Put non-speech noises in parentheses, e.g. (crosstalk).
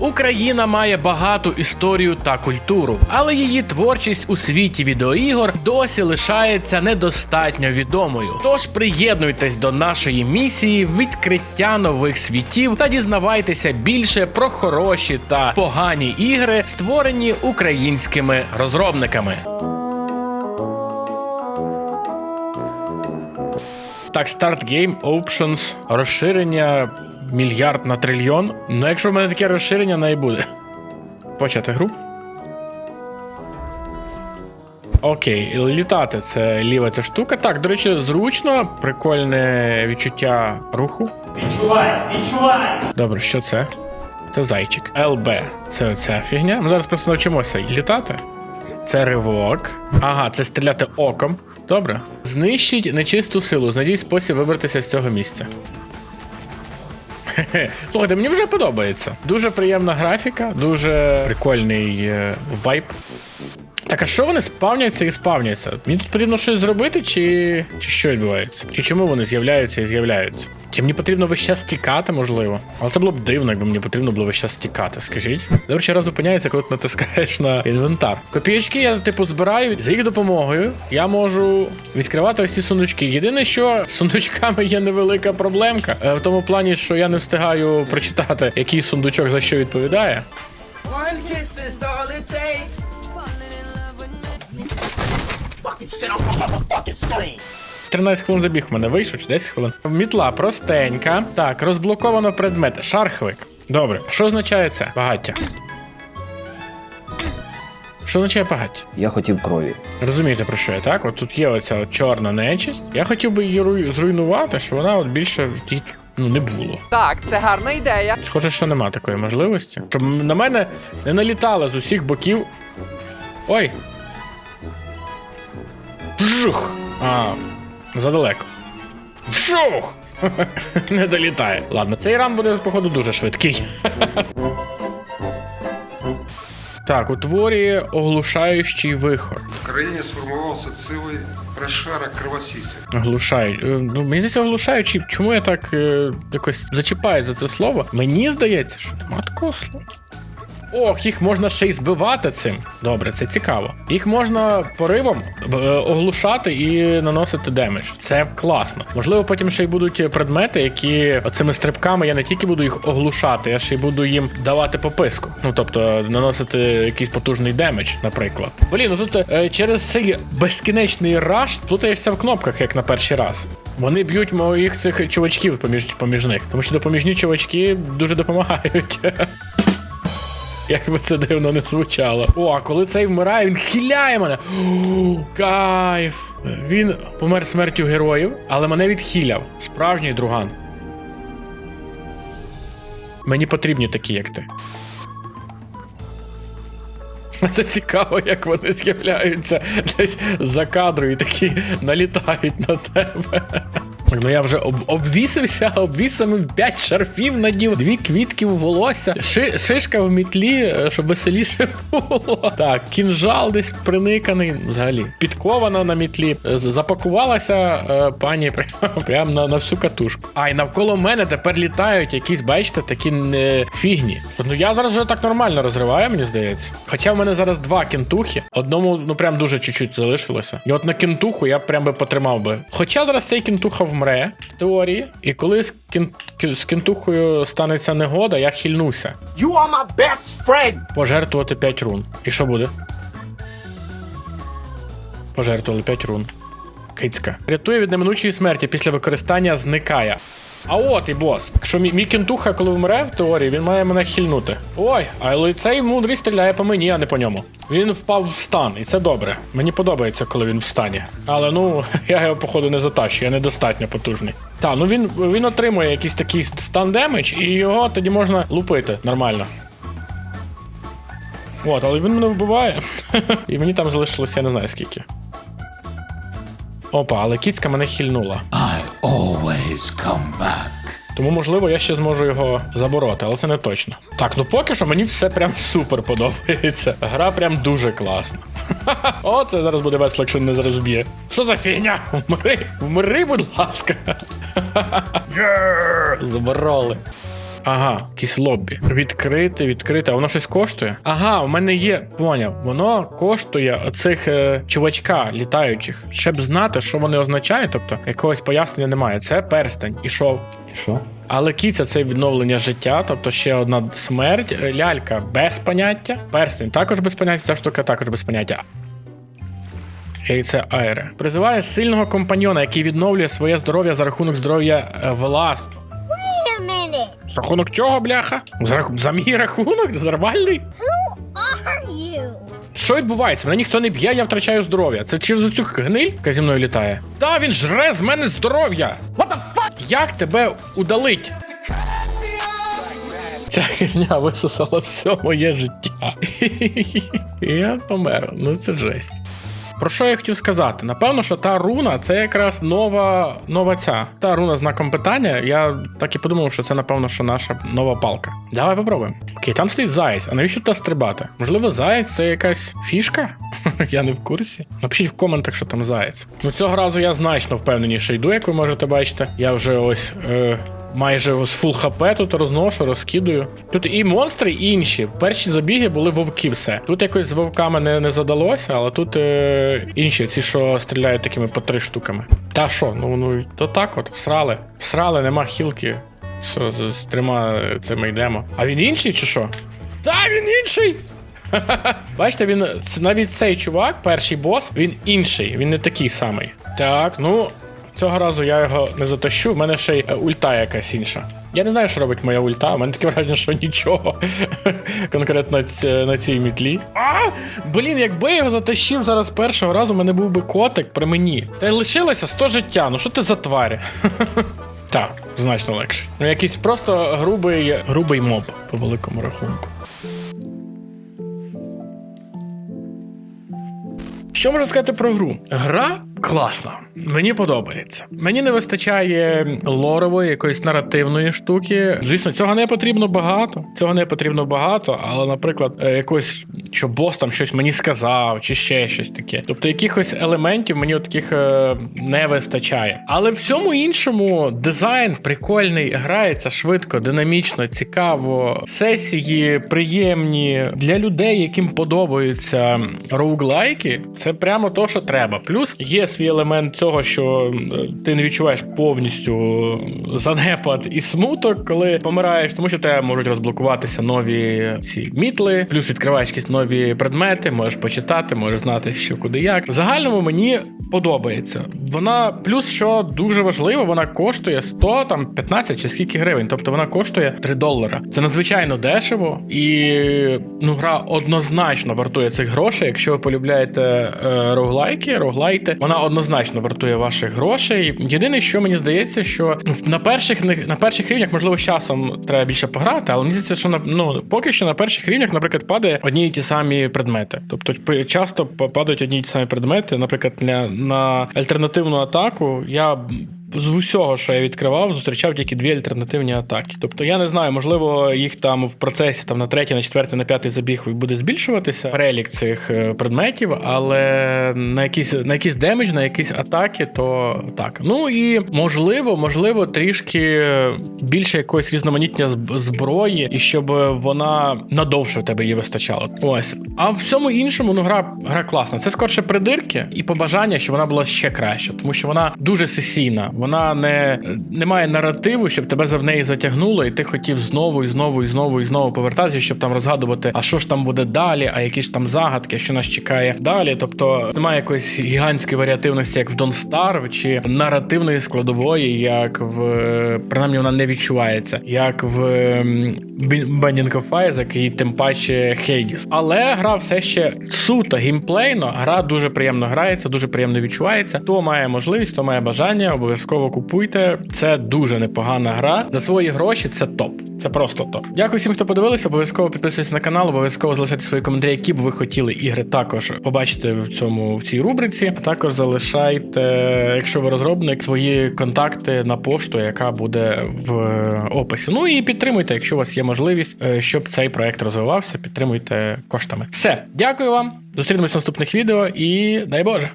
Україна має багату історію та культуру, але її творчість у світі відеоігор досі лишається недостатньо відомою. Тож приєднуйтесь до нашої місії відкриття нових світів та дізнавайтеся більше про хороші та погані ігри, створені українськими розробниками. Так, Start Game Options, розширення мільярд на трильйон. Ну, якщо в мене таке розширення, не буде. Почати гру. Окей, літати це ліва ця штука. Так, до речі, зручно, прикольне відчуття руху. Відчувай, відчувай! Добре, що це? Це зайчик. ЛБ. Це оця фігня. Ми зараз просто навчимося літати. Це ривок. Ага, це стріляти оком. Добре. Знищіть нечисту силу. Знайдіть спосіб вибратися з цього місця. (laughs) Слухайте, мені вже подобається. Дуже приємна графіка, дуже прикольний вайп. вайб. Так, а що вони спавняться і спавняться? Мені тут потрібно щось зробити, чи, чи що відбувається? І чому вони з'являються і з'являються? Чи мені потрібно весь час тікати, можливо? Але це було б дивно, якби мені потрібно було весь час тікати, скажіть. До речі, раз зупиняється, коли ти натискаєш на інвентар. Копієчки я, типу, збираю. За їх допомогою я можу відкривати ось ці сундучки. Єдине, що з сундучками є невелика проблемка. е, В тому плані, що я не встигаю прочитати, який сундучок за що відповідає. One kiss is all it takes. Fucking shit on my motherfucking screen! 13 хвилин забіг в мене вийшов, чи 10 хвилин. Мітла простенька. Так, розблоковано предмет. Шархвик. Добре. Що означає це? Багаття. Що означає багаття? Я хотів крові. Розумієте про що я, так? От тут є оця от чорна нечисть. Я хотів би її руй- зруйнувати, щоб вона от більше в тій, ну, не було. Так, це гарна ідея. Схоже, що нема такої можливості. Щоб на мене не налітали з усіх боків. Ой. Вжух! А, задалеко. Вжух! (laughs) Не долітає. Ладно, цей ран буде, походу, дуже швидкий. (laughs) Так, утворює оглушаючий вихор. В країні сформувався цілий розшарок кровосісів. Оглушають. Е, Ну, мені здається, оглушаючий. Чому я так е, якось зачіпаю за це слово? Мені здається, що нема такого слова. Ох, їх можна ще й збивати цим. Добре, це цікаво. Їх можна поривом е, оглушати і наносити демедж. Це класно. Можливо, потім ще й будуть предмети, які оцими стрибками я не тільки буду їх оглушати, я ще й буду їм давати пописку. Ну тобто наносити якийсь потужний демедж, наприклад. Блін, ну тут е, через цей безкінечний раш плутаєшся в кнопках, як на перший раз. Вони б'ють моїх цих чувачків поміж, поміж них, тому що допоміжні чувачки дуже допомагають. (laughs) Як би це дивно не звучало. О, а коли цей вмирає, він хиляє мене. Кайф. Він помер смертю героїв, але мене відхиляв. Справжній друган. Мені потрібні такі, як ти. (laughs) Це цікаво, як вони з'являються десь за кадру і такі налітають на тебе. Ну я вже об, обвісився, (laughs) обвісами в п'ять шарфів надів, дві квітки в волосся, ши, шишка в мітлі, е, щоб веселіше (laughs) було. Так, кінжал десь приниканий. Взагалі, підкована на мітлі. Запакувалася е, пані (laughs) прямо прям на, на всю катушку. А й навколо мене тепер літають якісь, бачите, такі е, фігні. Ну я зараз вже так нормально розриваю, мені здається. Хоча в мене зараз два кентухи. Одному, ну прям дуже чуть-чуть залишилося. І от на кентуху я прям би потримав би. Хоча зараз цей кентуха вмре в теорії, і коли з, кін... з кінтухою станеться негода, я хильнуся. You are my best friend! Пожертвувати 5 рун. І що буде? Пожертвували 5 рун. Кицька. Рятує від неминучої смерті після використання зникає. А от і бос. Якщо мій, мій кентуха, коли вмре в теорії, він має мене хильнути. Ой, але цей мудрий стріляє по мені, а не по ньому. Він впав в стан, і це добре. Мені подобається, коли він в стані. Але ну, (laughs) я його, походу, не затащу, я недостатньо потужний. Та, ну він, він отримує якийсь такий стан демедж, і його тоді можна лупити нормально. От, але він мене вбиває. (laughs) І мені там залишилося, я не знаю скільки. Опа, але кіцька мене хильнула. Always come back. Тому, можливо, я ще зможу його забороти, але це не точно. Так, ну поки що мені все прям супер подобається. Гра прям дуже класна. (laughs) О, це зараз буде весело, якщо не зараз б'є. Що за фігня? Вмри, вмри, будь ласка. (laughs) Забороли. Ага, якісь лобі. Відкрити, відкрити, а воно щось коштує. Ага, у мене є. Поняв, воно коштує оцих е, чувачка літаючих. Щоб знати, що вони означають, тобто якогось пояснення немає. Це перстень. Ішов. І що? Але кіця це відновлення життя, тобто ще одна смерть. Е, Лялька без поняття. Перстень також без поняття, ця штука також без поняття. Яйце Айре. Призиває сильного компаньона, який відновлює своє здоров'я за рахунок здоров'я е, власного. Рахунок чого, бляха? За, за мій рахунок? (laughs) Нормальний? Are you? Що відбувається? Мене ніхто не б'є, я втрачаю здоров'я. Це через цю гниль, яка зі мною літає. Та він жре з мене здоров'я. What the fuck? Як тебе удалить? Ця херня висосала все моє життя. І (laughs) я помер. Ну це жесть. Про що я хотів сказати? Напевно, що та руна це якраз нова, нова ця. Та руна знаком питання. Я так і подумав, що це, напевно, що наша нова палка. Давай попробуємо. Окей, там стоїть заєць. А навіщо туди стрибати? Можливо, заєць це якась фішка? (laughs) я не в курсі. Напишіть в коментах, що там заєць. Ну цього разу я значно впевненіше йду, як ви можете бачити. Я вже ось. Е... Майже з фул хп тут розношу, розкидую. Тут і монстри, і інші. Перші забіги були вовки все. Тут якось з вовками не, не задалося, але тут е, інші, ці, що стріляють такими по три штуками. Та що, ну ну то так от, всрали. Всрали, нема хілки. Все, з, з трьома е, цими йдемо. А він інший чи що? Та він інший! (laughs) Бачите, він навіть цей чувак, перший бос, він інший, він не такий самий. Так, ну. Цього разу я його не затащу, в мене ще й е, ульта якась інша. Я не знаю, що робить моя ульта, у мене таке враження, що нічого. (laughs) Конкретно на цій мітлі. А! Блін, якби я його затащив зараз першого разу, у мене був би котик при мені. Та й лишилося 100 життя. Ну що ти за тварі? (laughs) Так, значно легше. Ну, якийсь просто грубий, грубий моб по великому рахунку. Що можу сказати про гру? Гра класна. Мені подобається. Мені не вистачає лорової, якоїсь наративної штуки. Звісно, цього не потрібно багато. Цього не потрібно багато, але, наприклад, е, якось, що бос там щось мені сказав, чи ще щось таке. Тобто, якихось елементів мені от таких е, не вистачає. Але всьому іншому дизайн прикольний, грається швидко, динамічно, цікаво. Сесії приємні для людей, яким подобаються роуглайки. Це прямо то, що треба. Плюс є свій елемент цього, що е, ти не відчуваєш повністю занепад і смуток, коли помираєш, тому що тебе можуть розблокуватися нові ці мітли, плюс відкриваєш якісь нові предмети, можеш почитати, можеш знати, що куди як. В загальному мені подобається. Вона плюс, що дуже важливо, вона коштує 100, там 15 чи скільки гривень. Тобто вона коштує 3 долара. Це надзвичайно дешево, і ну гра однозначно вартує цих грошей. Якщо ви полюбляєте е, роглайки, роглайти, вона однозначно вартує ваших грошей. Єдине, що мені здається, що на перших на перших рівнях, можливо, з часом треба більше пограти, але мені здається, що на ну поки що на перших рівнях, наприклад, падає одні і ті самі предмети. Тобто часто падають одні й ті самі предмети. Наприклад, для на альтернативну атаку я. З усього, що я відкривав, зустрічав тільки дві альтернативні атаки. Тобто я не знаю, можливо, їх там в процесі там на третій, на четвертий, на п'ятий забіг буде збільшуватися перелік цих е, предметів, але на якісь на якісь демедж, на якісь атаки, то так. Ну і можливо, можливо, трішки більше якоїсь різноманіття зброї, і щоб вона надовше в тебе її вистачало. Ось. А в всьому іншому, ну гра, гра класна. Це скорше придирки і побажання, щоб вона була ще краще, тому що вона дуже сесійна. Вона не, не має наративу, щоб тебе за в неї затягнуло, і ти хотів знову і знову і знову і знову повертатися, щоб там розгадувати, а що ж там буде далі, а які ж там загадки, що нас чекає далі. Тобто немає якоїсь гігантської варіативності, як в Don't Starve, чи наративної складової, як в принаймні вона не відчувається, як в ем, Binding of Isaac і тим паче Hades. Але гра все ще суто геймплейно. Гра дуже приємно грається, дуже приємно відчувається. Хто має можливість, то має бажання, обов'язково купуйте. Це дуже непогана гра. За свої гроші це топ. Це просто топ. Дякую всім, хто подивився. Обов'язково підписуйтесь на канал, обов'язково залишайте свої коментарі, які б ви хотіли ігри також побачити в цьому в цій рубриці. А також залишайте, якщо ви розробник, свої контакти на пошту, яка буде в описі. Ну і підтримуйте, якщо у вас є можливість, е, щоб цей проект розвивався. Підтримуйте коштами. Все, дякую вам. Зустрінемось в наступних відео і дай Боже.